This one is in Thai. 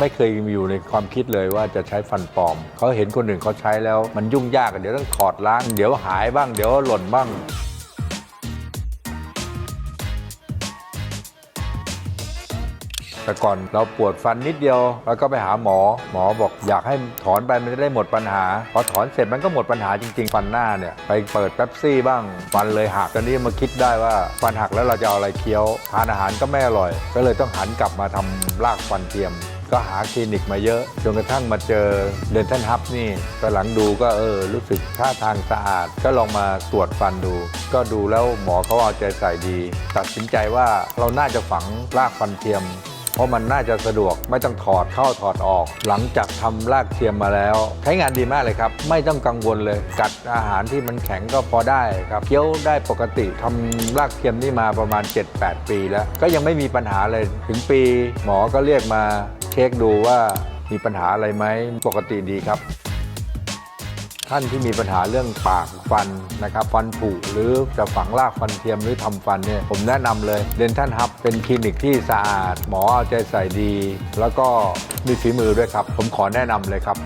ไม่เคยมีอยู่ในความคิดเลยว่าจะใช้ฟันปลอม เขาเห็นคนอื่นเขาใช้แล้วมันยุ่งยากเดี๋ยวต้องถอดล้าง เดี๋ยวหายบ้าง เดี๋ยวหล่นบ้างแต่ก่อนเราปวดฟันนิดเดียว แล้วก็ไปหาหมอ หมอบอกอยากให้ถอนไปมันจะได้หมดปัญหา พอถอนเสร็จมันก็หมดปัญหาจริง ๆ ฟันหน้าเนี่ย ไปเปิดแป๊บซี่บ้าง ฟันเลยหักตอนนี้มาคิดได้ว่าฟันหักแล้วเราจะเอาอะไรเคี้ยว ทานอาหารก็ไม่อร่อย ก็เลยต้องหันกลับมาทำรากฟันเทียม ก็หาคลินิกมาเยอะ จนกระทั่งมาเจอเดนทันฮับนี่ก็หลังดูก็เออรู้สึกท่าทางสะอาด ก็ลองมาตรวจฟันดู ก็ดูแล้วหมอเขาเอาใจใส่ดี ตัดสินใจว่าเราน่าจะฝังรากฟันเทียม เพราะมันน่าจะสะดวกไม่ต้องถอดเข้าถอดออก หลังจากทำรากเทียมมาแล้ว ใช้งานดีมากเลยครับ ไม่ต้องกังวลเลย กัดอาหารที่มันแข็งก็พอได้ครับเคี้ยวได้ปกติทำรากเทียมนี่มาประมาณ 7-8 ปีแล้ว ก็ยังไม่มีปัญหาเลย ถึงปีหมอก็เรียกมา ช็คดูว่ามีปัญหาอะไรไหมปกติดีครับ ท่านที่มีปัญหาเรื่องปากฟันนะครับฟันผุหรือจะฝังรากฟันเทียมหรือทำฟันเนี่ยผมแนะนำเลยเดนทันฮับเป็นคลินิกที่สะอาด หมอเอาใจใส่ดี แล้วก็มีฝีมือด้วยครับ ผมขอแนะนำเลยครับ